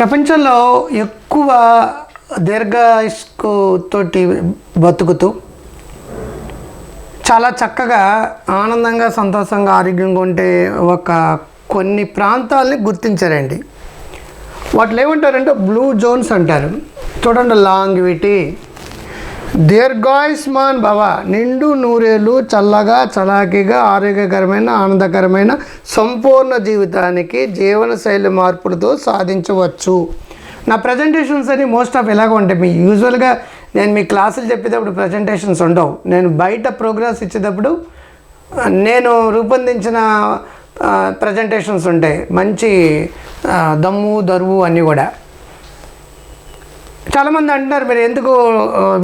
ప్రపంచంలో ఎక్కువ దీర్ఘ తోటి బతుకుతూ చాలా చక్కగా ఆనందంగా సంతోషంగా ఆరోగ్యంగా ఉంటే ఒక కొన్ని ప్రాంతాలని గుర్తించారండి. వాటిలో ఏమంటారంటే బ్లూ జోన్స్ అంటారు. చూడండి లాంగ్విటీ దీర్ఘాయుష్మాన్ భవ నిండు నూరేళ్ళు చల్లగా చలాకీగా ఆరోగ్యకరమైన ఆనందకరమైన సంపూర్ణ జీవితానికి జీవనశైలి మార్పులతో సాధించవచ్చు. నా ప్రజెంటేషన్స్ అని మోస్ట్ ఆఫ్ ఎలాగ ఉంటాయి మీ యూజువల్గా నేను మీ క్లాసులు చెప్పేటప్పుడు ప్రజెంటేషన్స్ ఉండవు. నేను బయట ప్రోగ్రామ్స్ ఇచ్చేటప్పుడు నేను రూపొందించిన ప్రజెంటేషన్స్ ఉంటాయి. మంచి దమ్ము దరువు అన్నీ కూడా. చాలామంది అంటున్నారు మీరు ఎందుకు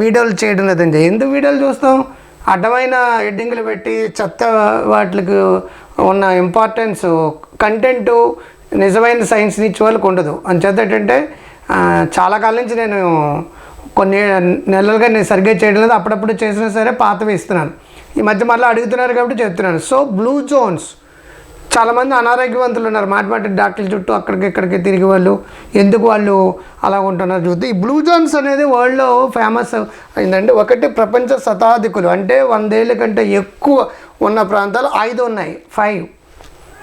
వీడియోలు చేయడం లేదండి? ఎందుకు వీడియోలు చూస్తాం? అడ్డమైన హెడ్డింగ్లు పెట్టి చెత్త వాటికి ఉన్న ఇంపార్టెన్స్ కంటెంట్ నిజమైన సైన్స్ని ఇచ్చే వాళ్ళకి ఉండదు. అంచేత ఏంటంటే చాలా కాలం నుంచి నేను కొన్ని నెలలుగా నేను సరిగ్గా చేయడం లేదు. అప్పుడప్పుడు చేసినా సరే పాతవి ఇస్తున్నాను. ఈ మధ్య మళ్ళీ అడుగుతున్నారు కాబట్టి చెప్తున్నాను. సో బ్లూ జోన్స్ చాలామంది అనారోగ్యవంతులు ఉన్నారు. మాట మాట డాక్టర్ల చుట్టూ అక్కడికి ఇక్కడికి తిరిగి వాళ్ళు ఎందుకు వాళ్ళు అలా ఉంటున్నారు చూస్తే ఈ బ్లూ జోన్స్ అనేది వరల్డ్లో ఫేమస్ అయిందంటే ఒకటి ప్రపంచ శతాధికులు అంటే వందేళ్ళ కంటే ఎక్కువ ఉన్న ప్రాంతాలు ఐదు ఉన్నాయి. ఫైవ్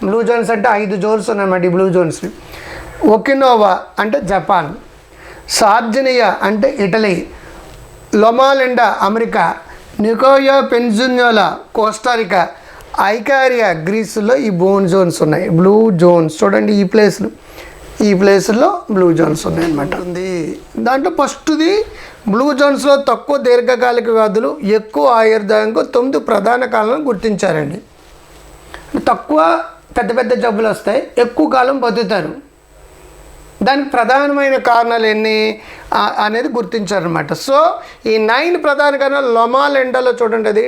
బ్లూ జోన్స్ అంటే ఐదు జోన్స్ ఉన్నాయన్నమాట ఈ బ్లూ జోన్స్ ఒకినోవా అంటే జపాన్ సార్జనియా అంటే Italy Loma Linda America Nicoya peninsula Costa Rica Ikaria గ్రీసులో ఈ బోన్ జోన్స్ ఉన్నాయి. Blue zones. చూడండి ఈ ప్లేస్లు. ఈ ప్లేస్లో బ్లూ జోన్స్ ఉన్నాయి అనమాట ఉంది. దాంట్లో ఫస్ట్ది బ్లూ జోన్స్లో తక్కువ దీర్ఘకాలిక వ్యాధులు ఎక్కువ ఆయుర్దాయంకు తొమ్మిది ప్రధాన కాలను గుర్తించారండి. తక్కువ పెద్ద పెద్ద జబ్బులు వస్తాయి ఎక్కువ కాలం బతుకుతారు. దానికి ప్రధానమైన కారణాలు ఎన్ని? అనేది గుర్తించారనమాట సో ఈ నైన్ ప్రధాన కారణాలు లొమాల్ ఎండలో చూడండి అది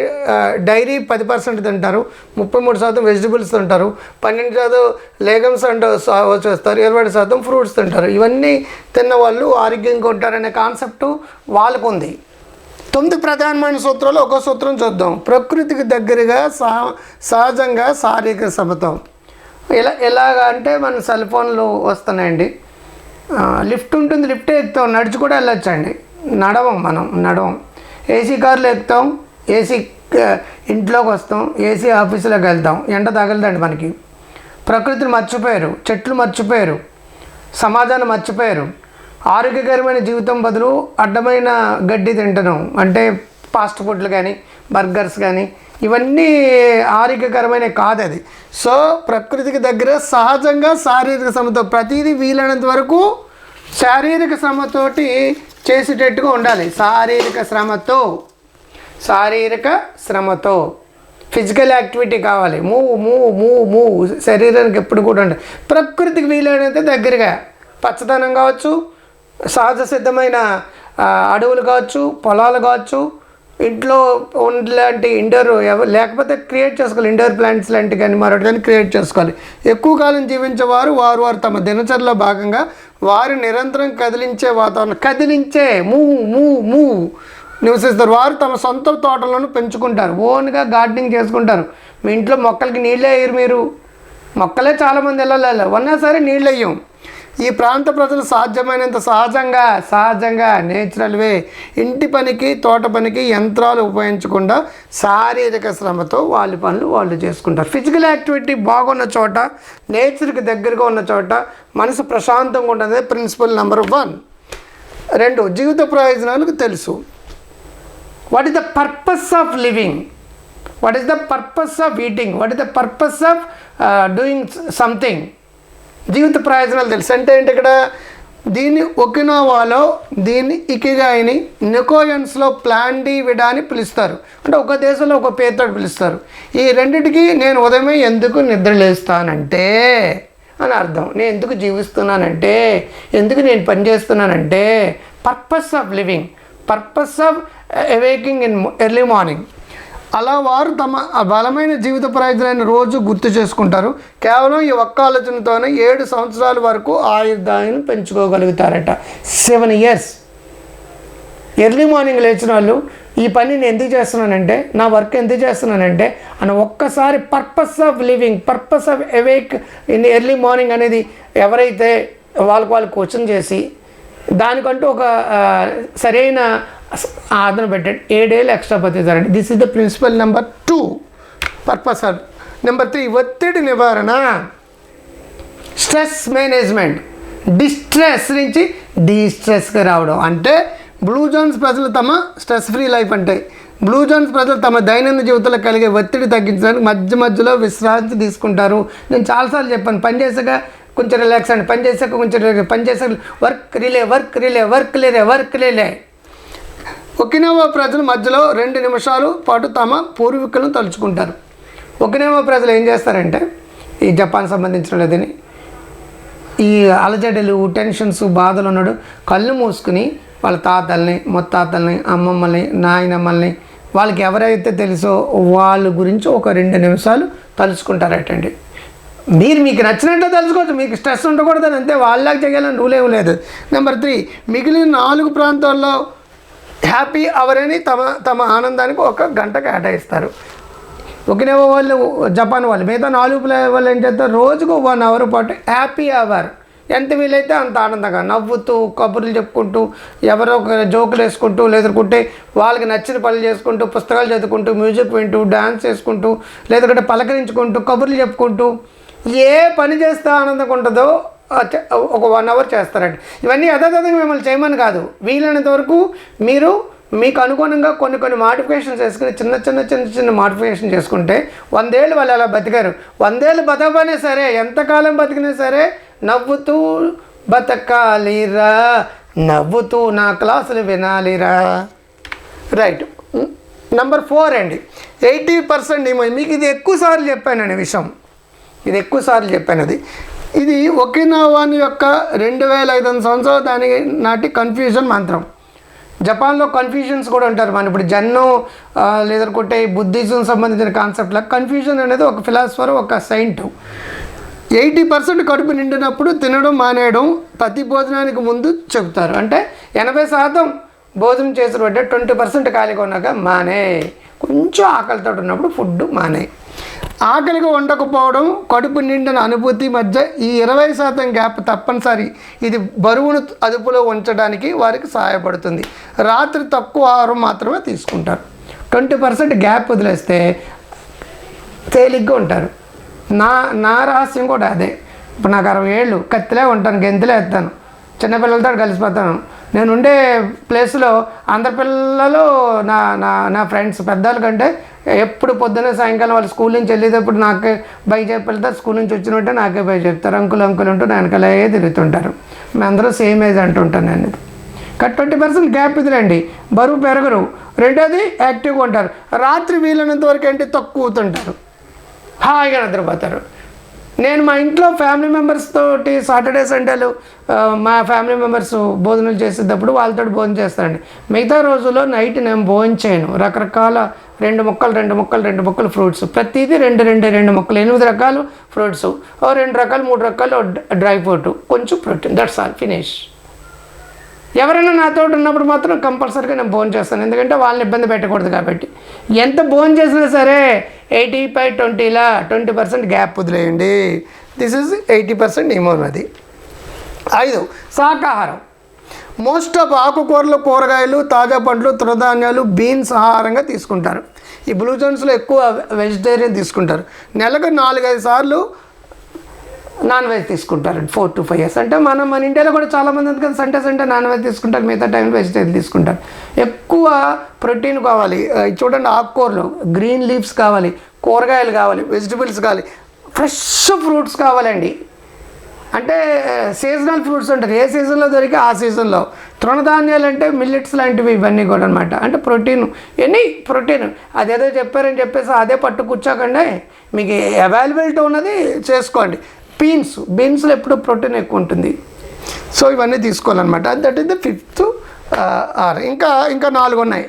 డైరీ పది పర్సెంట్ తింటారు ముప్పై మూడు శాతం వెజిటబుల్స్ తింటారు పన్నెండు శాతం లేగమ్స్ అండ్ వచ్చేస్తారు ఇరవై శాతం ఫ్రూట్స్ తింటారు. ఇవన్నీ తిన్న వాళ్ళు ఆరోగ్యంగా ఉంటారనే కాన్సెప్ట్ వాళ్ళకు ఉంది తొమ్మిది ప్రధానమైన సూత్రాలు ఒక సూత్రం చూద్దాం. ప్రకృతికి దగ్గరగా సహ సహజంగా శారీరక సమతం ఇలా ఎలాగ అంటే మన సెల్ ఫోన్లు వస్తున్నాయండి. లిఫ్ట్ ఉంటుంది లిఫ్ట్ ఎక్కుతాం. నడిచి కూడా వెళ్ళొచ్చండి. నడవం మనం నడవం. ఏసీ కార్లో ఎక్కుతాం ఏసీ ఇంట్లోకి వస్తాం ఏసీ ఆఫీసులోకి వెళ్తాం. ఎండ తగలదండి మనకి. ప్రకృతిని మర్చిపోయారు చెట్లు మర్చిపోయారు సమాజాన్ని మర్చిపోయారు. ఆరోగ్యకరమైన జీవితం బదులు అడ్డమైన గడ్డి తింటున్నాం. అంటే ఫాస్ట్ ఫుడ్లు కానీ బర్గర్స్ కానీ ఇవన్నీ ఆరోగ్యకరమైన కాదు అది. సో ప్రకృతికి దగ్గర సహజంగా శారీరక శ్రమతో ప్రతిదీ వీలైనంత వరకు శారీరక శ్రమతోటి చేసేటట్టుగా ఉండాలి. శారీరక శ్రమతో శారీరక శ్రమతో. ఫిజికల్ యాక్టివిటీ కావాలి. మూవ్ మూవ్ మూవ్ మూవ్ శరీరానికి ఎప్పుడు కూడా ఉండాలి ప్రకృతికి వీలైనంత దగ్గరగా పచ్చదనం కావచ్చు సహజ సిద్ధమైన అడవులు కావచ్చు పొలాలు కావచ్చు ఇంట్లో లాంటి ఇండోర్ లేకపోతే క్రియేట్ చేసుకోవాలి ఇండోర్ ప్లాంట్స్ లాంటి కానీ మరొకటి కానీ క్రియేట్ చేసుకోవాలి. ఎక్కువ కాలం జీవించేవారు వారు వారు తమ దినచర్యలో భాగంగా వారు నిరంతరం కదిలించే వాతావరణం కదిలించే మూవ్ మూవ్ మూవ్ నివసిస్తారు వారు తమ సొంత తోటలను పెంచుకుంటారు. ఓన్గా గార్డెనింగ్ చేసుకుంటారు. మీ ఇంట్లో మొక్కలకి నీళ్ళే వేయరు మీరు. మొక్కలే చాలామంది వెళ్ళలేదు ఉన్నా సరే నీళ్ళు వేయం ఈ ప్రాంత ప్రజలు సాధ్యమైనంత సహజంగా సహజంగా నేచురల్వే ఇంటి పనికి తోట పనికి యంత్రాలు ఉపయోగించకుండా శారీరక శ్రమతో వాళ్ళ పనులు వాళ్ళు చేసుకుంటారు. ఫిజికల్ యాక్టివిటీ బాగున్న చోట నేచర్కి దగ్గరగా ఉన్న చోట మనసు ప్రశాంతంగా ఉంటుంది. ప్రిన్సిపల్ నెంబర్ వన్ రెండు జీవిత ప్రయోజనాలకు తెలుసు. What is the purpose of living what is the purpose of eating what is the purpose of doing something జీవిత ప్రయోజనాలు తెలుసు. అంటే ఏంటి ఇక్కడ? దీన్ని ఒకినోవాలో దీన్ని ఇకిగాయిని నికోయన్స్లో ప్లాండీ విడా అని పిలుస్తారు. అంటే ఒక దేశంలో ఒక పేరుతో పిలుస్తారు. ఈ రెండిటికి నేను ఉదయమే ఎందుకు నిద్ర లేస్తానంటే అని అర్థం. నేను ఎందుకు జీవిస్తున్నానంటే ఎందుకు నేను పనిచేస్తున్నానంటే purpose of living purpose of awaking in early morning అలా వారు తమ బలమైన జీవిత ప్రయోజనాన్ని రోజు గుర్తు చేసుకుంటారు. కేవలం ఈ ఒక్క ఆలోచనతోనే ఏడు సంవత్సరాల వరకు ఆయుర్దాయం పెంచుకోగలుగుతారట. Seven years. ఎర్లీ మార్నింగ్ లేచిన వాళ్ళు ఈ పని నేను ఎందుకు చేస్తున్నానంటే నా వర్క్ ఎందుకు చేస్తున్నానంటే అని ఒక్కసారి purpose of living purpose of awake in early morning అనేది ఎవరైతే వాళ్ళకి వాళ్ళు క్వశ్చన్ చేసి దానికంటూ ఒక సరైన స- ఆదరణ పెట్టండి. ఏడేళ్ళు extra బతుకుతారండి this is the principle number two purpose or number three ఒత్తిడి నివారణ. స్ట్రెస్ మేనేజ్మెంట్ డిస్ట్రెస్ నుంచి డిస్ట్రెస్గా రావడం. అంటే బ్లూ జోన్స్ ప్రజలు తమ స్ట్రెస్ ఫ్రీ లైఫ్ అంటే బ్లూ జోన్స్ ప్రజలు తమ దైనందిన జీవితంలో కలిగే ఒత్తిడి తగ్గించడానికి మధ్య మధ్యలో విశ్రాంతి తీసుకుంటారు. నేను చాలాసార్లు చెప్పాను పని చేసాక కొంచెం రిలాక్స్ అండి పని చేసాక కొంచెం పని చేసాక work relay work relay work లేరే వర్క్ లేలే ఒకినోవా ప్రజలు మధ్యలో రెండు నిమిషాలు పాటు తమ పూర్వీకులను తలుచుకుంటారు. ఒకినోవా ప్రజలు ఏం చేస్తారంటే ఈ జపాన్ సంబంధించిన లేదని ఈ అలజడలు టెన్షన్స్ బాధలు ఉన్నాడు కళ్ళు మూసుకుని వాళ్ళ తాతల్ని ముత్తాతల్ని అమ్మమ్మల్ని నాయనమ్మల్ని వాళ్ళకి ఎవరైతే తెలుసో వాళ్ళ గురించి ఒక రెండు నిమిషాలు తలుచుకుంటారటండి. మీరు మీకు నచ్చినట్టు తలుచుకోవచ్చు మీకు స్ట్రెస్ ఉండకూడదని అంతే వాళ్ళకి చేయాలని రూల్ ఏం లేదు. నెంబర్ త్రీ మిగిలిన నాలుగు ప్రాంతాల్లో హ్యాపీ అవర్ అని తమ తమ ఆనందానికి ఒక గంట కేటాయిస్తారు ఒకనేవో వాళ్ళు జపాన్ వాళ్ళు మిగతా నాలుగు వాళ్ళు ఏం చేస్తారు? రోజుకు వన్ అవర్ పాటు హ్యాపీ అవర్. ఎంత వీలైతే అంత ఆనందంగా నవ్వుతూ కబుర్లు చెప్పుకుంటూ ఎవరో ఒక జోకులు వేసుకుంటూ లేదంటే వాళ్ళకి నచ్చిన పనులు చేసుకుంటూ పుస్తకాలు చదువుకుంటూ మ్యూజిక్ వింటూ డ్యాన్స్ చేసుకుంటూ లేదంటే పలకరించుకుంటూ కబుర్లు చెప్పుకుంటూ ఏ పని చేస్తే ఆనందంగా ఉంటుందో ఒక వన్ అవర్ చేస్తారండి. ఇవన్నీ యథాతథంగా మిమ్మల్ని చేయమని కాదు. వీలైనంత వరకు మీరు మీకు అనుగుణంగా కొన్ని కొన్ని మాడిఫికేషన్స్ చేసుకుని చిన్న చిన్న చిన్న చిన్న మాడిఫికేషన్ చేసుకుంటే వందేళ్ళు వాళ్ళు అలా బతికారు. వందేళ్ళు బతకనే సరే ఎంతకాలం బతికినా సరే నవ్వుతూ బతకాలిరా. నవ్వుతూ నా క్లాసులు వినాలిరా. రైట్. నంబర్ ఫోర్ అండి. ఎయిటీ పర్సెంట్ ఏమో మీకు ఇది ఎక్కువ సార్లు చెప్పానండి విషయం. ఇది ఎక్కువ సార్లు చెప్పాను అది ఇది ఒకినావాన్ యొక్క రెండు వేల ఐదు వందల సంవత్సరాల దాని నాటి కన్ఫ్యూజన్ మంత్రం. జపాన్లో కన్ఫ్యూజన్స్ కూడా ఉంటారు. మన ఇప్పుడు జన్ను లేదనుకుంటే బుద్ధిజం సంబంధించిన కాన్సెప్ట్లో కన్ఫ్యూజన్ అనేది ఒక ఫిలాసఫర్ ఒక సైంట్ ఎయిటీ పర్సెంట్ కడుపు నిండినప్పుడు తినడం మానేయడం ప్రతి భోజనానికి ముందు చెబుతారు. అంటే ఎనభై శాతం భోజనం చేసిన వెంటనే ట్వంటీ పర్సెంట్ ఖాళీగా ఉన్నాక మానే. కొంచెం ఆకలితో ఉన్నప్పుడు ఫుడ్ మానే. ఆకలిగా ఉండకపోవడం కడుపు నిండిన అనుభూతి మధ్య ఈ ఇరవై శాతం గ్యాప్ తప్పనిసరి. ఇది బరువును అదుపులో ఉంచడానికి వారికి సహాయపడుతుంది. రాత్రి తక్కువ ఆహారం మాత్రమే తీసుకుంటారు. ట్వంటీ పర్సెంట్ గ్యాప్ వదిలేస్తే తేలిగ్గా ఉంటారు. నా నా రహస్యం కూడా అదే. ఇప్పుడు నాకు అరవై ఏళ్ళు కత్తిలే ఉంటాను గెంతులే ఎత్తాను చిన్నపిల్లలతో కలిసిపోతాను. నేను ఉండే ప్లేస్లో అందరి పిల్లలు నా నా నా ఫ్రెండ్స్ పెద్దవాళ్ళ కంటే ఎప్పుడు పొద్దున్న సాయంకాలం వాళ్ళు స్కూల్ నుంచి వెళ్ళేటప్పుడు నాకే బై చెప్పెళ్తారు స్కూల్ నుంచి వచ్చినట్టే నాకే బై చెప్తారు. అంకులు అంకులు అంటూ నా వెనకాలే తిరుగుతుంటారు. మేమందరూ సేమ్ ఏజ్ అంటుంటాను నేను. కట్ ట్వంటీ పర్సెంట్ గ్యాప్ ఇదిలేండి. బరువు పెరగరు. రెండోది యాక్టివ్గా ఉంటారు. రాత్రి వీలైనంత వరకు ఏంటి? తక్కువ అవుతుంటారు హాయిగా నిద్రపోతారు. నేను మా ఇంట్లో ఫ్యామిలీ మెంబర్స్ తోటి సాటర్డే సండేలు మా ఫ్యామిలీ మెంబర్స్ భోజనం చేసేటప్పుడు వాళ్ళతో భోజనం చేస్తానండి. మిగతా రోజుల్లో నైట్ నేను భోజనం చేయను. రకరకాల రెండు ముక్కలు రెండు ముక్కలు రెండు ముక్కలు ఫ్రూట్స్ ప్రతిదీ రెండు రెండు రెండు ముక్కలు. ఎనిమిది రకాలు ఫ్రూట్స్ ఓ రెండు రకాలు మూడు రకాలు డ్రై ఫ్రూట్. కొంచెం ప్రోటీన్. దట్స్ ఆల్ ఫినిష్ ఎవరైనా నాతో ఉన్నప్పుడు మాత్రం కంపల్సరీగా నేను భోజనం చేస్తాను. ఎందుకంటే వాళ్ళని ఇబ్బంది పెట్టకూడదు కాబట్టి. ఎంత భోజనం చేసినా సరే ఎయిటీ బై ట్వంటీలా ట్వంటీ పర్సెంట్ గ్యాప్ వదిలేయండి. దిస్ ఇస్ ఎయిటీ పర్సెంట్ అది ఐదు శాకాహారం. మోస్ట్ ఆఫ్ ఆకుకూరలు కూరగాయలు తాజా పండ్లు తృణధాన్యాలు బీన్స్ ఆహారంగా తీసుకుంటారు. ఈ బ్లూ జోన్స్లో ఎక్కువ వెజిటేరియన్ తీసుకుంటారు. నెలకు నాలుగైదు సార్లు నాన్ వెజ్ తీసుకుంటారు. ఫోర్ టు ఫైవ్ ఇయర్స్ అంటే మనం మన ఇండియాలో కూడా చాలామంది ఉంది కదా సండే సండే నాన్ వెజ్ తీసుకుంటారు. మిగతా టైం వెజిటేరియన్ తీసుకుంటారు. ఎక్కువ ప్రోటీన్ కావాలి. చూడండి ఆకుకూరలు. గ్రీన్ లీవ్స్ కావాలి. కూరగాయలు కావాలి. వెజిటబుల్స్ కావాలి. ఫ్రెష్ ఫ్రూట్స్ కావాలండి. అంటే సీజనల్ ఫ్రూట్స్ ఉంటాయి. ఏ సీజన్లో దొరికే ఆ సీజన్లో తృణధాన్యాలు అంటే మిల్లెట్స్ లాంటివి ఇవన్నీ కూడా అనమాట అంటే ప్రోటీన్. Any protein. అదేదో చెప్పారని చెప్పేసి అదే పట్టు కూర్చోకండి. మీకు అవైలబిలిటీ ఉన్నది చేసుకోండి. బీన్స్ బీన్స్లో ఎప్పుడు ప్రోటీన్ ఎక్కువ ఉంటుంది. సో ఇవన్నీ తీసుకోవాలన్నమాట. That is the fifth or. ఇంకా ఇంకా నాలుగు ఉన్నాయి.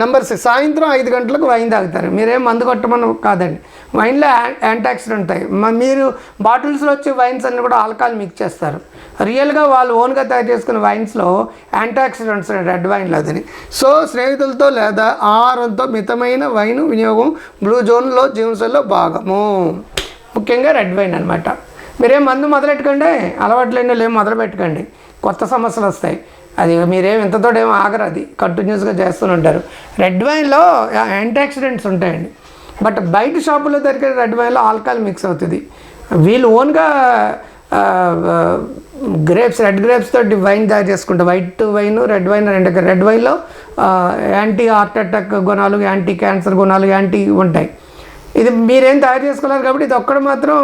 నెంబర్ సిక్స్ సాయంత్రం ఐదు గంటలకు వైన్ తాగుతారు. మీరేం మందు కొట్టమని కాదండి. వైన్లో యాంటాక్సిడెంట్ ఉంటాయి. మీరు బాటిల్స్లో వచ్చే వైన్స్ అన్ని కూడా ఆల్కహాల్ మిక్స్ చేస్తారు. రియల్గా వాళ్ళు ఓన్గా తయారు చేసుకున్న వైన్స్లో యాంటాక్సిడెంట్స్ రెడ్ వైన్లో అదని సో స్నేహితులతో లేదా ఆహారంతో మితమైన వైన్ వినియోగం బ్లూ జోన్లో జీవనశైలిలో భాగము. ముఖ్యంగా రెడ్ వైన్ అనమాట మీరేం మందు మొదలెట్టుకోండి అలవాటు లేని ఏం మొదలు పెట్టుకోండి కొత్త సమస్యలు వస్తాయి. అది మీరేం ఇంతతో ఏమో ఆగరు అది. కంటిన్యూస్గా చేస్తూనే ఉంటారు. రెడ్ వైన్లో యాంటీ ఆక్సిడెంట్స్ ఉంటాయండి. బట్ బయట షాపులో దొరికే రెడ్ వైన్లో ఆల్కహాల్ మిక్స్ అవుతుంది. వీళ్ళు ఓన్గా గ్రేప్స్ రెడ్ గ్రేప్స్ వైన్ తయారు చేసుకుంటారు. వైట్ వైన్ రెడ్ వైన్ రెండు రెడ్ వైన్లో యాంటీ హార్ట్ అటాక్ గుణాలు యాంటీ క్యాన్సర్ గుణాలు యాంటీ ఉంటాయి. ఇది మీరేం తయారు చేసుకున్నారు కాబట్టి ఇది ఒక్కడ మాత్రం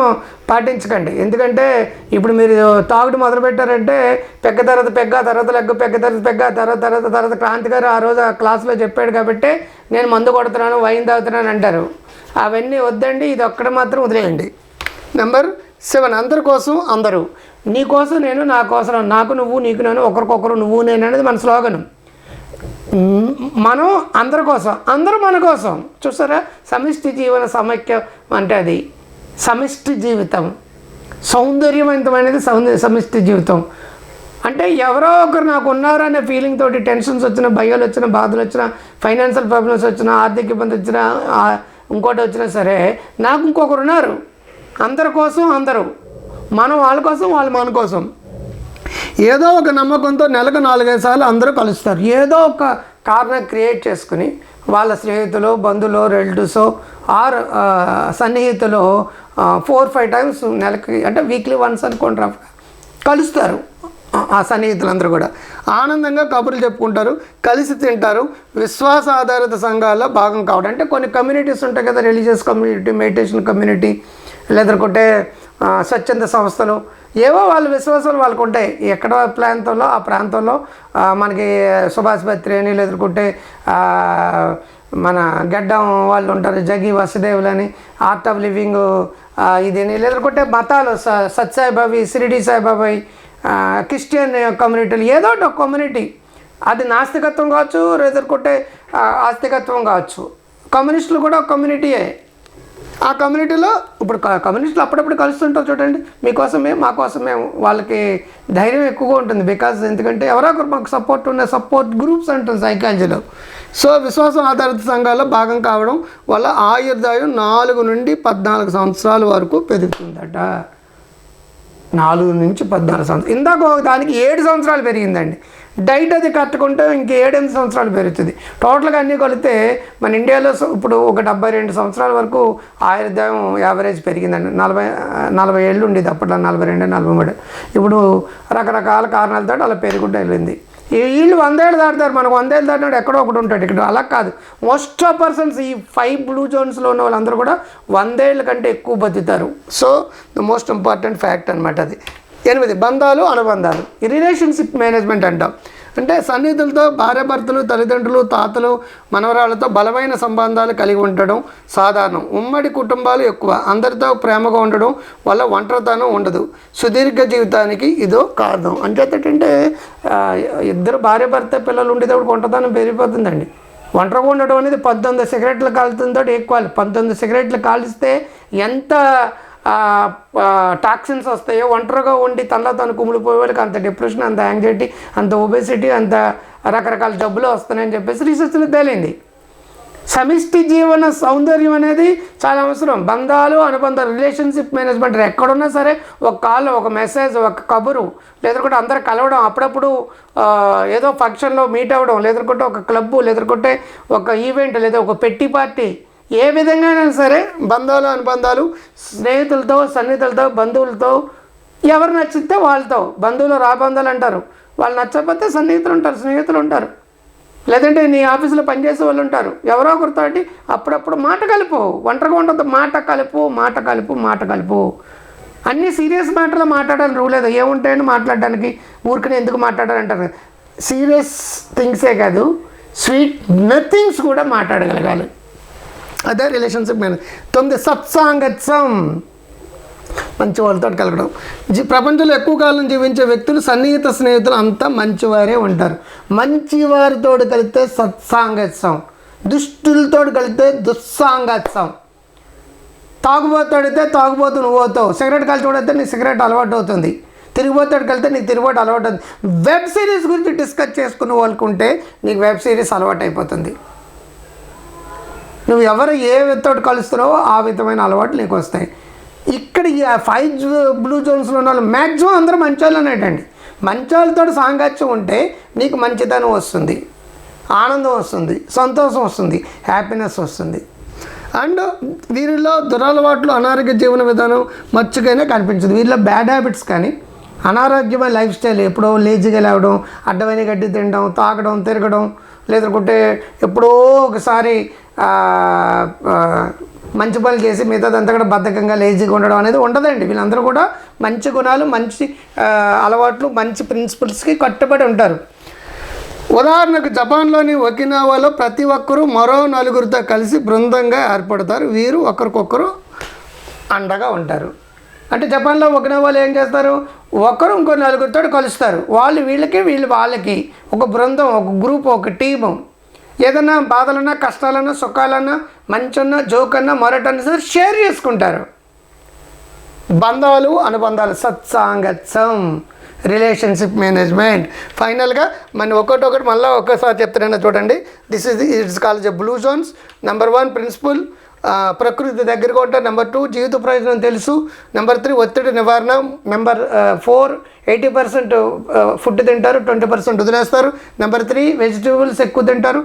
పాటించకండి. ఎందుకంటే ఇప్పుడు మీరు తాగుడు మొదలు పెట్టారంటే పెగ్గ తర్వాత పెగ్గ తర్వాత లెగ్గ పెగ్గ తర్వాత పెగ్గ తర్వాత తర్వాత తర్వాత క్రాంతి గారు ఆ రోజు ఆ క్లాస్లో చెప్పాడు కాబట్టి నేను మందు కొడుతున్నాను వైన్ తాగుతున్నాను అంటారు. అవన్నీ వద్దండి ఇది ఒక్కడ మాత్రం వదిలేయండి. నెంబర్ సెవెన్ అందరి కోసం అందరూ. నీ కోసం నేను నా కోసం నాకు నువ్వు నీకు నేను ఒకరికొకరు నువ్వు నేను అనేది మన స్లోగనం. మనం అందరి కోసం అందరూ మన కోసం. చూసారా? సమిష్టి జీవన సమైక్యం అంటే అది. సమిష్టి జీవితం. సౌందర్యవంతమైనది సౌందర్య సమిష్టి జీవితం. అంటే ఎవరో ఒకరు నాకు ఉన్నారు అనే ఫీలింగ్ తోటి టెన్షన్స్ వచ్చినా భయాలు వచ్చినా బాధలు వచ్చినా ఫైనాన్షియల్ ప్రాబ్లమ్స్ వచ్చినా ఆర్థిక ఇబ్బంది వచ్చినా ఇంకోటి వచ్చినా సరే నాకు ఇంకొకరు ఉన్నారు. అందరి కోసం అందరూ. మనం వాళ్ళ కోసం వాళ్ళు మన కోసం. ఏదో ఒక నమ్మకంతో నెలకు నాలుగైదు సార్లు అందరూ కలుస్తారు. ఏదో ఒక కారణం క్రియేట్ చేసుకుని వాళ్ళ స్నేహితులు బంధువులు రిలేటివ్స్ ఆర్ సన్నిహితులు ఫోర్ ఫైవ్ టైమ్స్ నెలకి అంటే వీక్లీ వన్స్ అనుకోండి రఫ్ కలుస్తారు. ఆ- సన్నిహితులందరూ కూడా. ఆనందంగా కబుర్లు చెప్పుకుంటారు కలిసి తింటారు. విశ్వాస ఆధారిత సంఘాల్లో భాగం కావడం. అంటే కొన్ని కమ్యూనిటీస్ ఉంటాయి కదా రిలీజియస్ కమ్యూనిటీ మెడిటేషన్ కమ్యూనిటీ లేదంటే స్వచ్ఛంద సంస్థలు ఏవో వాళ్ళ విశ్వాసాలు వాళ్ళకు ఉంటాయి. ఎక్కడ ప్రాంతంలో ఆ ప్రాంతంలో మనకి సుభాష్ బత్రి అని మన గడ్డం వాళ్ళు ఉంటారు జగి వసుదేవులు అని ఆర్ట్ ఆఫ్ లివింగ్ ఇదని ఎదుర్కొంటే మతాలు స- సత్సాయిబాబి సిరిడి సాయిబాబాయి క్రిస్టియన్ కమ్యూనిటీలు ఏదో ఒక కమ్యూనిటీ. అది నాస్తికత్వం కావచ్చు ఎదుర్కొంటే ఆస్తికత్వం కావచ్చు. కమ్యూనిస్టులు కూడా ఒక కమ్యూనిటీయే. ఆ కమ్యూనిటీలో ఇప్పుడు క- అప్పుడప్పుడు కలుస్తుంటారు చూడండి. మీకోసమే మా కోసమే వాళ్ళకి ధైర్యం ఎక్కువగా ఉంటుంది. బికాజ్ ఎందుకంటే ఎవరో ఒకరు మాకు సపోర్ట్ ఉన్న సపోర్ట్ గ్రూప్స్ అంటుంది సైకాలజీలో. సో విశ్వాసం ఆధారిత సంఘాల్లో భాగం కావడం వల్ల ఆయుర్దాయం నాలుగు నుండి పద్నాలుగు సంవత్సరాల వరకు పెరుగుతుందట. నాలుగు నుంచి పద్నాలుగు సంవత్సరాలు. ఇందాక ఒక దానికి ఏడు సంవత్సరాలు పెరిగిందండి. డైట్ అది కట్టుకుంటే ఇంక ఏడెనిమిది సంవత్సరాలు పెరుగుతుంది. టోటల్గా అన్నీ కలిపితే మన ఇండియాలో ఇప్పుడు ఒక డెబ్బై రెండు సంవత్సరాల వరకు ఆయుర్దాయం యావరేజ్ పెరిగిందండి. నలభై నలభై ఏళ్ళు ఉండేది అప్పట్లో నలభై రెండు నలభై మూడు. ఇప్పుడు రకరకాల కారణాలతో అలా పెరుగుకుంటూ వెళ్ళింది వీళ్ళు వందేళ్ళు దాటుతారు. మనకు వందేళ్ళు దాటినాడు ఎక్కడో ఒకటి ఉంటాడు. ఇక్కడ అలా కాదు. మోస్ట్ ఆఫ్ పర్సన్స్ ఈ ఫైవ్ బ్లూ జోన్స్లో ఉన్న వాళ్ళందరూ కూడా వందేళ్ళ కంటే ఎక్కువ బతుకుతారు. So the most important fact అనమాట అది. ఎనిమిది బంధాలు అనుబంధాలు. ఈ రిలేషన్షిప్ మేనేజ్మెంట్ అంటాం. అంటే సన్నిహితులతో భార్యాభర్తలు తల్లిదండ్రులు తాతలు మనవరాళ్ళతో బలమైన సంబంధాలు కలిగి ఉండడం సాధారణం. ఉమ్మడి కుటుంబాలు ఎక్కువ. అందరితో ప్రేమగా ఉండడం వల్ల ఒంటరితనం ఉండదు. సుదీర్ఘ జీవితానికి ఇదో కారణం. అంచేతంటే ఇద్దరు భార్యాభర్త పిల్లలు ఉండేటప్పుడు ఒంటరితనం పెరిగిపోతుందండి. ఒంటరిగా ఉండడం అనేది పంతొమ్మిది సిగరెట్లు కాలుతుందో ఈక్వల్ పంతొమ్మిది సిగరెట్లు కాలిస్తే ఎంత టాక్సిన్స్ వస్తాయో ఒంటరిగా ఉండి తనలో తను కుమిలిపోయే వాళ్ళకి అంత డిప్రెషన్ అంత యాంగ్జైటీ అంత ఒబేసిటీ అంత రకరకాల జబ్బులు వస్తున్నాయని చెప్పేసి రీసెర్చ్లో తేలింది. సమిష్టి జీవన సౌందర్యం అనేది చాలా అవసరం. బంధాలు అనుబంధ రిలేషన్షిప్ మేనేజ్మెంట్ ఎక్కడున్నా సరే ఒక కాల్ ఒక మెసేజ్ ఒక కబురు లేదంటే అందరు కలవడం అప్పుడప్పుడు ఏదో ఫంక్షన్లో మీట్ అవ్వడం లేదంటే ఒక క్లబ్బు లేదంటే ఒక ఈవెంట్ లేదా ఒక పెట్టి పార్టీ ఏ విధంగా అయినా సరే బంధాలు అనుబంధాలు స్నేహితులతో సన్నిహితులతో బంధువులతో ఎవరు నచ్చితే వాళ్ళతో బంధువులు రాబంధాలు అంటారు. వాళ్ళు నచ్చకపోతే సన్నిహితులు ఉంటారు స్నేహితులు ఉంటారు. లేదంటే నీ ఆఫీసులో పనిచేసే వాళ్ళు ఉంటారు. ఎవరో ఒకరితో అప్పుడప్పుడు మాట కలుపు. ఒంటరిగా ఉండదు మాట కలుపు మాట కలుపు మాట కలుపు. అన్ని సీరియస్ మ్యాటర్లో మాట్లాడాలని రూల్ లేదు. ఏముంటాయని మాట్లాడడానికి ఊరికనే ఎందుకు మాట్లాడాలంటారు? సీరియస్ థింగ్సే కాదు. స్వీట్ నథింగ్స్ కూడా మాట్లాడగలగాలి. అదే రిలేషన్షిప్ మేనేజ్ తొమ్మిది సత్సాంగత్సం మంచి వాళ్ళతో కలగడం. జీ ప్రపంచంలో ఎక్కువ కాలం జీవించే వ్యక్తులు సన్నిహిత స్నేహితులు అంతా మంచివారే ఉంటారు. మంచివారితో కలిస్తే సత్సాంగత్సం దుష్టులతో కలిస్తే దుస్సాంగత్సం తాగుబోతాడితే తాగుబోతు నువ్వు అవుతావు సిగరెట్ కాల్చోడైతే నీ సిగరెట్ అలవాటు అవుతుంది తిరిగిపోతాడు కలితే నీకు తిరుగుబాటు అలవాటు అవుతుంది వెబ్ సిరీస్ గురించి డిస్కస్ చేసుకున్న వాళ్ళకుంటే నీకు వెబ్ సిరీస్ అలవాటు అయిపోతుంది నువ్వు ఎవరు ఏ విత్తోటి కలుస్తున్నావో ఆ విధమైన అలవాట్లు నీకు వస్తాయి. ఇక్కడ ఈ ఫైవ్ బ్లూ జోన్స్లో ఉన్న వాళ్ళు మ్యాక్సిమం అందరూ మంచోళ్ళనేటండి మంచోళ్ళతో సాంగత్యం ఉంటే నీకు మంచితనం వస్తుంది. ఆనందం వస్తుంది. సంతోషం వస్తుంది. హ్యాపీనెస్ వస్తుంది. అండ్ వీరిలో దురలవాట్లు అనారోగ్య జీవన విధానం మచ్చుకైనా కనిపించదు. వీరిలో బ్యాడ్ హ్యాబిట్స్ కానీ అనారోగ్యమైన లైఫ్ స్టైల్ ఎప్పుడో లేజీగా లేవడం అడ్డమైన గడ్డి తినడం తాగడం తిరగడం లేదంటే ఎప్పుడో ఒకసారి మంచి పనులు చేసి మిగతాదంతా కూడా బద్ధకంగా లేజీగా ఉండడం అనేది ఉండదండి. వీళ్ళందరూ కూడా మంచి గుణాలు మంచి అలవాట్లు మంచి ప్రిన్సిపల్స్కి కట్టుబడి ఉంటారు. ఉదాహరణకు జపాన్లోని ఒకినావాలో ప్రతి ఒక్కరూ మరో నలుగురితో కలిసి బృందంగా ఏర్పడతారు. వీరు ఒకరికొకరు అండగా ఉంటారు. అంటే జపాన్లో ఒకినావాలో ఏం చేస్తారు? ఒకరు ఇంకో నలుగురితో కలుస్తారు. వాళ్ళు వీళ్ళకి వీళ్ళు వాళ్ళకి. ఒక బృందం ఒక గ్రూప్ ఒక టీము. ఏదన్నా బాధలన్నా కష్టాలన్నా సుఖాలన్నా మంచన్నా జోకన్నా మొరటన్నా సరే షేర్ చేసుకుంటారు. బంధాలు అనుబంధాలు సత్సాంగత్సం రిలేషన్షిప్ మేనేజ్మెంట్. ఫైనల్గా మన ఒకటొకటి మళ్ళీ ఒక్కసారి చెప్తున్నాను చూడండి. This is its calls blue zones number one principle ప్రకృతి దగ్గరగా ఉంటారు నెంబర్ టూ జీవిత ప్రయోజనం తెలుసు. నెంబర్ త్రీ ఒత్తిడి నివారణ. Number four eighty percent food తింటారు ట్వంటీ పర్సెంట్ వదిలేస్తారు. నెంబర్ త్రీ వెజిటేబుల్స్ ఎక్కువ తింటారు.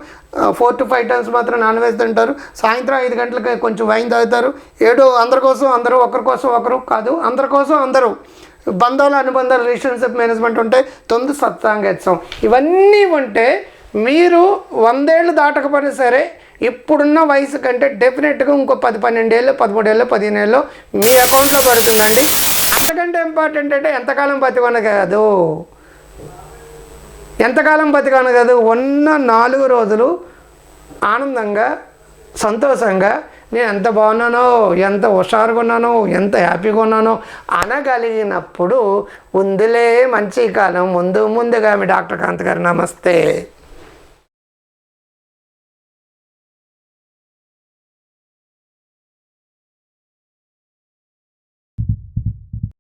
ఫోర్ టు ఫైవ్ టైమ్స్ మాత్రం నాన్ వెజ్ తింటారు. సాయంత్రం ఐదు గంటలకి కొంచెం వైన్ తాగుతారు. ఏడు అందరి కోసం అందరూ ఒకరి కోసం ఒకరు కాదు అందరి కోసం అందరూ. బంధాలు అనుబంధాలు రిలేషన్షిప్ మేనేజ్మెంట్ ఉంటాయి. తొమ్మిది సత్సాంగత్సం ఇవన్నీ ఉంటే మీరు వందేళ్ళు దాటకపోయినా సరే ఇప్పుడున్న వయసు కంటే డెఫినెట్గా ఇంకో పది పన్నెండేళ్ళు పదమూడేళ్ళు పదిహేనేళ్ళు మీ అకౌంట్లో పడుతుందండి. అంతకంటే ఇంపార్టెంట్ అంటే ఎంతకాలం బతికొన కాదు. ఎంతకాలం బతికాను కాదు. ఉన్న నాలుగు రోజులు ఆనందంగా సంతోషంగా నేను ఎంత బాగున్నానో ఎంత హుషారుగా ఉన్నానో ఎంత హ్యాపీగా ఉన్నానో అనగలిగినప్పుడు ఉందిలే మంచి కాలం. ముందు ముందుగా మీ డాక్టర్ కాంత్ గారు నమస్తే.